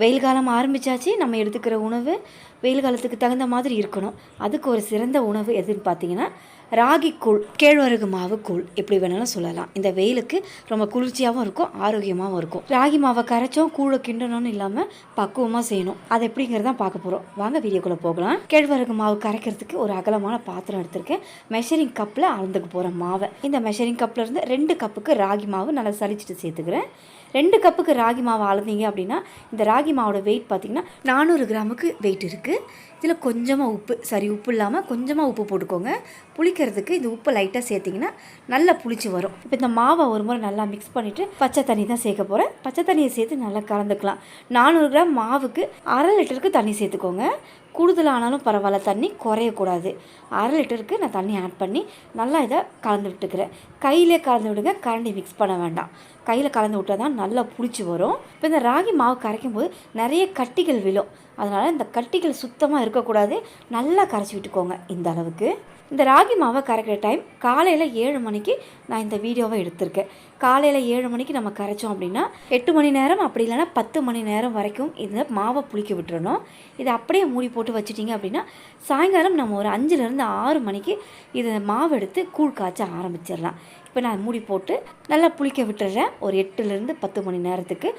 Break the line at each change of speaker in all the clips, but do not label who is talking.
வெயில் காலம் ஆரம்பித்தாச்சு நம்ம எடுத்துக்கிற உணவு வெயில் காலத்துக்கு தகுந்த மாதிரி இருக்கணும். அதுக்கு ஒரு சிறந்த உணவு எதுன்னு பார்த்தீங்கன்னா ராகி கூழ் கேழ்வரகு மாவு கூழ் எப்படி வேணாலும் சொல்லலாம். இந்த வெயிலுக்கு ரொம்ப குளிர்ச்சியாகவும் இருக்கும் ஆரோக்கியமாகவும் இருக்கும். ராகி மாவை கரைச்சோம் கூழை கிண்டணும்னு இல்லாமல் பக்குவமாக செய்யணும். அது எப்படிங்கிறத பார்க்க போகிறோம் வாங்க வீடியோக்குள்ளே போகலாம். கேழ்வரகு மாவு கரைக்கிறதுக்கு ஒரு அகலமான பாத்திரம் எடுத்திருக்கேன். மெஷரிங் கப்பில் அளந்துக்கு போகிற மாவை. இந்த மெஷரிங் கப்பில் இருந்து ரெண்டு கப்புக்கு ராகி மாவு நல்லா சலிச்சிட்டு சேர்த்துக்கிறேன். ரெண்டு கப்புக்கு ராகி மாவு அளந்தீங்க அப்படின்னா இந்த ராகி மாவோட வெயிட் பார்த்தீங்கன்னா நானூறு கிராமுக்கு வெயிட் இருக்குது இதில் கொஞ்சமாக உப்பு சரி உப்பு இல்லாமல் கொஞ்சமாக உப்பு போட்டுக்கோங்க. புளிக்கிறதுக்கு இந்த உப்பு லைட்டாக சேர்த்திங்கன்னா நல்லா புளிச்சு வரும். இப்போ இந்த மாவை ஒரு முறை நல்லா மிக்ஸ் பண்ணிவிட்டு பச்சை தண்ணி தான் சேர்க்க போகிறேன் பச்சை தண்ணியை சேர்த்து நல்லா கலந்துக்கலாம். நானூறு கிராம் மாவுக்கு அரை லிட்டருக்கு தண்ணி சேர்த்துக்கோங்க. கூடுதலானாலும் பரவாயில்ல தண்ணி குறையக்கூடாது. அரை லிட்டருக்கு நான் தண்ணி ஆட் பண்ணி நல்லா இதை கலந்து விட்டுக்கிறேன். கையிலே கலந்து விடுங்க கரண்டி மிக்ஸ் பண்ண வேண்டாம். கையில் கலந்து விட்டால் தான் நல்லா புளிச்சு வரும். இப்போ இந்த ராகி மாவு கரைக்கும் போது நிறைய கட்டிகள் விழும். அதனால் இந்த கட்டிகள் சுத்தமாக இருக்கக்கூடாது. நல்லா கரைச்சி விட்டுக்கோங்க இந்த அளவுக்கு. இந்த ராகி மாவை கரைக்கிற டைம் காலையில் ஏழு மணிக்கு நான் இந்த வீடியோவை எடுத்திருக்கேன். காலையில் ஏழு மணிக்கு நம்ம கரைச்சோம் அப்படின்னா எட்டு மணி நேரம் அப்படி இல்லைன்னா பத்து மணி நேரம் வரைக்கும் இந்த மாவை புளிக்க விட்டுறணும். இதை அப்படியே மூடி போட்டு வச்சிட்டிங்க அப்படின்னா சாயங்காலம் நம்ம ஒரு அஞ்சுலேருந்து ஆறு மணிக்கு இதை மாவு எடுத்து கூழ் காய்ச்ச ஆரம்பிச்சிடலாம். இப்போ நான் மூடி போட்டு நல்லா புளிக்க விட்டுறேன். ஒரு எட்டுலேருந்து பத்து மணி நேரத்துக்கு.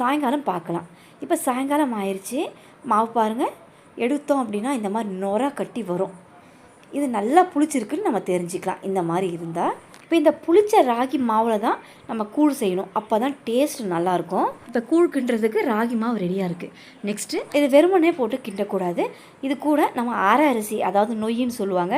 சாயங்காலம் பார்க்கலாம். இப்போ சாயங்காலம் ஆயிடுச்சு மாவு பாருங்கள் எடுத்தோம் அப்படின்னா இந்த மாதிரி நொற கட்டி வரும். இது நல்லா புளிச்சிருக்குன்னு நம்ம தெரிஞ்சுக்கலாம். இந்த மாதிரி இருந்தால் இப்போ இந்த புளிச்ச ராகி மாவில் தான் நம்ம கூழ் செய்யணும். அப்போ தான் டேஸ்ட் நல்லாயிருக்கும். இப்போ கூழ் கிண்டுறதுக்கு ராகி மாவு ரெடியாக இருக்குது நெக்ஸ்ட்டு இது வெறுமனே போட்டு கிண்டக்கூடாது. இது கூட நம்ம அரை அரிசி அதாவது நொய்யின்னு சொல்லுவாங்க.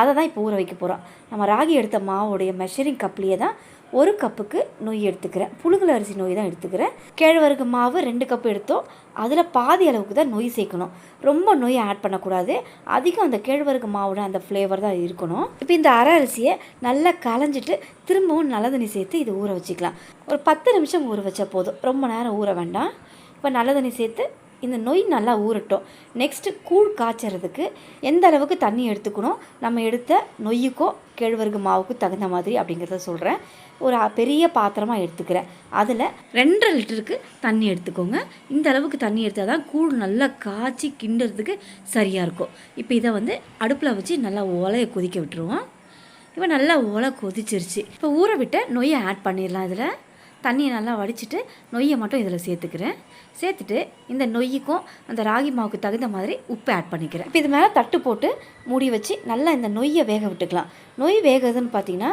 அதை தான் இப்போ ஊற வைக்க போகிறோம் நம்ம ராகி எடுத்த மாவுடைய மெஷரிங் கப்லேயே தான் ஒரு கப்புக்கு நொய் எடுத்துக்கிறேன். புழுங்கல் அரிசி நொய் தான் எடுத்துக்கிறேன். கேழ்வரகு மாவு ரெண்டு கப்பு எடுத்தோம். அதில் பாதி அளவுக்கு தான் நொய் சேர்க்கணும். ரொம்ப நொய் ஆட் பண்ணக்கூடாது. அதிகம் அந்த கேழ்வரகு மாவோட அந்த ஃப்ளேவர் தான் இருக்கணும். இப்போ இந்த அரை அரிசியை நல்லா களைஞ்சிட்டு திரும்பவும் நல்ல தண்ணி சேர்த்து இது ஊற வச்சுக்கலாம். ஒரு பத்து நிமிஷம் ஊற வச்சா போதும். ரொம்ப நேரம் ஊற வேண்டாம். இப்போ நல்ல தண்ணி சேர்த்து இந்த நொய் நல்லா ஊறட்டும். நெக்ஸ்ட்டு கூழ் காய்ச்சறதுக்கு எந்த அளவுக்கு தண்ணி எடுத்துக்கணும்? நம்ம எடுத்த நொய்யுக்கோ கேழ்வரகு மாவுக்கும் தகுந்த மாதிரி அப்படிங்கிறத சொல்கிறேன் ஒரு பெரிய பாத்திரமாக எடுத்துக்கிறேன். அதில் ரெண்டரை லிட்டருக்கு தண்ணி எடுத்துக்கோங்க. இந்த அளவுக்கு தண்ணி எடுத்தால் தான் கூழ் நல்லா காய்ச்சி கிண்டுறதுக்கு சரியாக இருக்கும். இப்போ இதை வந்து அடுப்பில் வச்சு நல்லா ஓலையை கொதிக்க விட்டுருவோம். இப்போ நல்லா ஓலை கொதிச்சிருச்சு. இப்போ ஊற விட்ட நொய்யை ஆட் பண்ணிடலாம் இதில். தண்ணியை நல்லா வடிச்சிட்டு நொய்யை மட்டும் இதில் சேர்த்துக்கிறேன். சேர்த்துட்டு இந்த நொய்க்கும் அந்த ராகி மாவுக்கு தகுந்த மாதிரி உப்பு ஆட் பண்ணிக்கிறேன். இப்போ இது மேலே தட்டு போட்டு மூடி வச்சு நல்லா இந்த நொய்யை வேக விட்டுக்கலாம். நொய் வேகுதுன்னு பார்த்தீங்கன்னா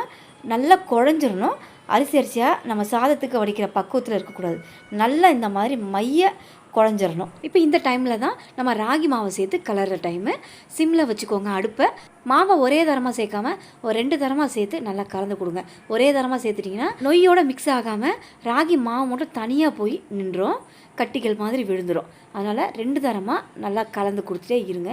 நல்லா குழஞ்சிரணும். அரிசி அரிசியாக நம்ம சாதத்துக்கு வடிக்கிற பக்குவத்தில் இருக்கக்கூடாது. நல்லா இந்த மாதிரி மைய குழஞ்சிடணும் இப்போ இந்த டைமில் தான் நம்ம ராகி மாவை சேர்த்து கலர்ற டைமு சிம்மில் வச்சுக்கோங்க அடுப்பை. மாவை ஒரே தரமாக சேர்க்காம ஒரு ரெண்டு தரமாக சேர்த்து நல்லா கலந்து கொடுங்க. ஒரே தரமாக சேர்த்துட்டிங்கன்னா நொய்யோட மிக்ஸ் ஆகாமல் ராகி மாவு மட்டும் தனியாக போய் நின்றோம். கட்டிகள் மாதிரி விழுந்துடும் அதனால் ரெண்டு தரமாக நல்லா கலந்து கொடுத்துட்டே இருங்க.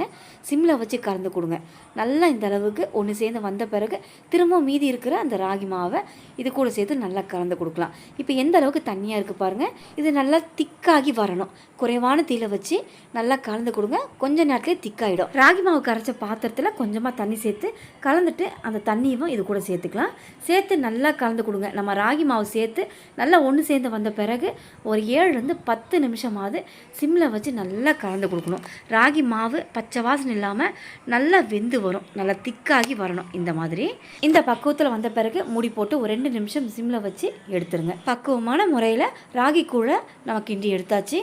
சிம்மில் வச்சு கலந்து கொடுங்க. நல்லா இந்த அளவுக்கு ஒன்று சேர்ந்து வந்த பிறகு திரும்ப மீதி இருக்கிற அந்த ராகி மாவை இது கூட சேர்த்து நல்லா கலந்து கொடுக்கலாம். இப்போ எந்த அளவுக்கு தண்ணியாக இருக்குது பாருங்கள் இது நல்லா திக்காகி வரணும். குறைவான தீயில வச்சு நல்லா கலந்து கொடுங்க. கொஞ்ச நேரத்துலேயே திக்காயிடும். ராகி மாவு கரைச்ச பாத்திரத்தில் கொஞ்சமாக தண்ணி சேர்த்து கலந்துட்டு அந்த தண்ணியும் இது கூட சேர்த்துக்கலாம். சேர்த்து நல்லா கலந்து கொடுங்க. நம்ம ராகி மாவு சேர்த்து நல்லா ஒன்று சேர்ந்து வந்த பிறகு ஒரு ஏழுலேருந்து பத்து நிமிஷமாவது சிம்மில் வச்சு நல்லா கலந்து கொடுக்கணும். ராகி மாவு பச்சை வாசனை இல்லாமல் நல்லா வெந்து வரும். நல்லா திக்காகி வரணும். இந்த மாதிரி. இந்த பக்குவத்தில் வந்த பிறகு மூடி போட்டு ஒரு ரெண்டு நிமிஷம் சிம்மில் வச்சு எடுத்துருங்க. பக்குவமான முறையில் ராகி கூழை நம்ம கிண்டி எடுத்தாச்சு.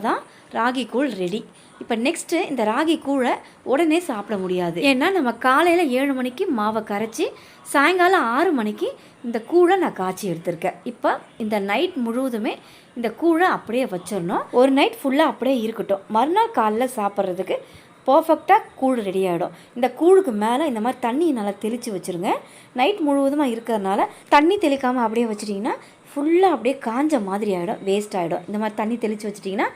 அவ்வளோதான் ராகி கூழ் ரெடி இப்போ நெக்ஸ்ட்டு இந்த ராகி கூழை உடனே சாப்பிட முடியாது. ஏன்னா நம்ம காலையில் ஏழு மணிக்கு மாவை கரைச்சி சாயங்காலம் ஆறு மணிக்கு இந்த கூழை நான் காய்ச்சி எடுத்திருக்கேன். இப்போ இந்த நைட் முழுவதுமே இந்த கூழை அப்படியே வச்சிடணும். ஒரு நைட் ஃபுல்லாக அப்படியே இருக்கட்டும். மறுநாள் காலைல சாப்பிட்றதுக்கு பர்ஃபெக்டாக கூழ் ரெடி ஆகிடும் இந்த கூழுக்கு மேலே இந்த மாதிரி தண்ணியை நல்லா தெளித்து வச்சுருங்க. நைட் முழுவதுமாக இருக்கிறதுனால தண்ணி தெளிக்காமல் அப்படியே வச்சிட்டிங்கன்னா ஃபுல்லாக அப்படியே காஞ்ச மாதிரி ஆகிடும் வேஸ்ட் ஆகிடும் இந்த மாதிரி தண்ணி தெளித்து வச்சிட்டிங்கன்னா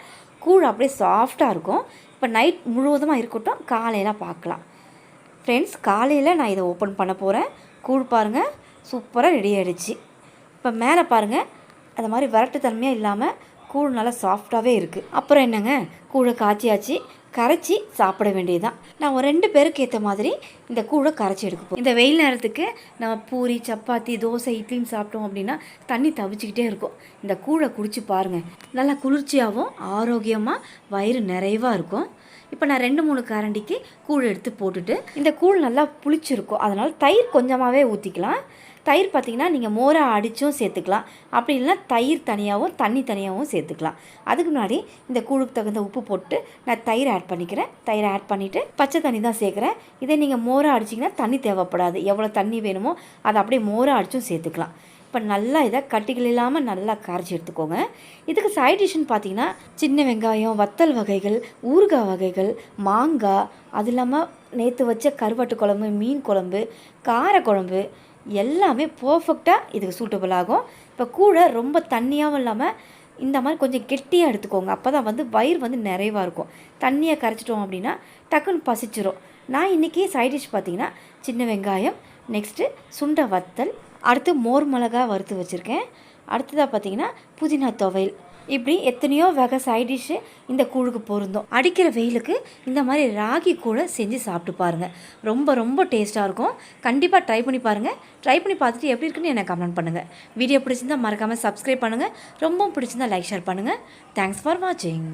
கூழ் அப்படியே சாஃப்டாக இருக்கும். இப்போ நைட் முழுவதுமாக இருக்கட்டும் காலையில் பார்க்கலாம். ஃப்ரெண்ட்ஸ் காலையில் நான் இதை ஓப்பன் பண்ண போகிறேன் கூழ் பாருங்கள் சூப்பராக ரெடி ஆகிடுச்சு இப்போ மேலே பாருங்கள் அது மாதிரி வரட்டு தன்மையாக இல்லாமல் கூழ் நல்லா சாஃப்டாகவே இருக்குது அப்புறம் என்னங்க? கூழை காய்ச்சியாச்சு. கரைச்சி சாப்பிட வேண்டியதுதான். நான் ஒரு ரெண்டு பேருக்கு ஏற்ற மாதிரி இந்த கூழை கரைச்சி எடுக்க இந்த வெயில் நேரத்துக்கு நம்ம பூரி சப்பாத்தி தோசை இட்லின்னு சாப்பிட்டோம் அப்படின்னா தண்ணி தவிச்சிக்கிட்டே இருக்கும். இந்த கூழை குடிச்சு பாருங்கள் நல்லா குளிர்ச்சியாகவும் ஆரோக்கியமாக வயிறு நிறைவாக இருக்கும். இப்போ நான் ரெண்டு மூணு கரண்டிக்கு கூழ் எடுத்து போட்டுட்டு இந்த கூழ் நல்லா புளிச்சிருக்கும். அதனால் தயிர் கொஞ்சமாகவே ஊற்றிக்கலாம் தயிர் பார்த்தீங்கன்னா நீங்கள் மோரை அடித்தும் சேர்த்துக்கலாம். அப்படி இல்லைன்னா தயிர் தனியாகவும் தண்ணி தனியாகவும் சேர்த்துக்கலாம். அதுக்கு முன்னாடி இந்த கூழுக்கு தகுந்த உப்பு போட்டு நான் தயிர் ஆட் பண்ணிக்கிறேன். தயிர் ஆட் பண்ணிவிட்டு பச்சை தண்ணி தான் சேர்க்குறேன். இதே நீங்கள் மோரை அடிச்சிங்கன்னா தண்ணி தேவைப்படாது. எவ்வளோ தண்ணி வேணுமோ அதை அப்படியே மோரை அடித்தும் சேர்த்துக்கலாம். இப்போ நல்லா இதை கட்டிகள் இல்லாமல் நல்லா கரைச்சி எடுத்துக்கோங்க. இதுக்கு சைட் டிஷ்ஷுன்னு பார்த்தீங்கன்னா சின்ன வெங்காயம் வத்தல் வகைகள் ஊறுகாய் வகைகள் மாங்காய் அது இல்லாமல் நேற்று வச்ச கருவாட்டு குழம்பு மீன் குழம்பு கார குழம்பு எல்லாமே பர்ஃபெக்டாக இதுக்கு சூட்டபிள் ஆகும். இப்போ கூட ரொம்ப தண்ணியாகவும் இல்லாமல் இந்த மாதிரி கொஞ்சம் கெட்டியாக எடுத்துக்கோங்க. அப்போ தான் வந்து வயிறு வந்து நிறைவாக இருக்கும். தண்ணியை கரைச்சிட்டோம் அப்படின்னா டக்குன்னு பசிச்சிரும். நான் இன்றைக்கி சைட் டிஷ் பார்த்தீங்கன்னா சின்ன வெங்காயம் நெக்ஸ்ட்டு சுண்டை வத்தல் அடுத்து மோர் மிளகா வறுத்து வச்சுருக்கேன். அடுத்ததாக பார்த்தீங்கன்னா புதினா துவையல். இப்படி எத்தனையோ வகை சைட் டிஷ்ஷு இந்த கூழுக்கு பொருந்தும். அடிக்கிற வெயிலுக்கு இந்த மாதிரி ராகி கூழை செஞ்சு சாப்பிட்டு பாருங்கள் ரொம்ப ரொம்ப டேஸ்ட்டாக இருக்கும். கண்டிப்பாக ட்ரை பண்ணி பாருங்கள் ட்ரை பண்ணி பார்த்துட்டு எப்படி இருக்குன்னு எனக்கு கமெண்ட் பண்ணுங்கள் வீடியோ பிடிச்சிருந்தா மறக்காமல் சப்ஸ்கிரைப் பண்ணுங்கள் ரொம்ப பிடிச்சிருந்தா லைக் ஷேர் பண்ணுங்கள் தேங்க்ஸ் ஃபார் வாட்சிங்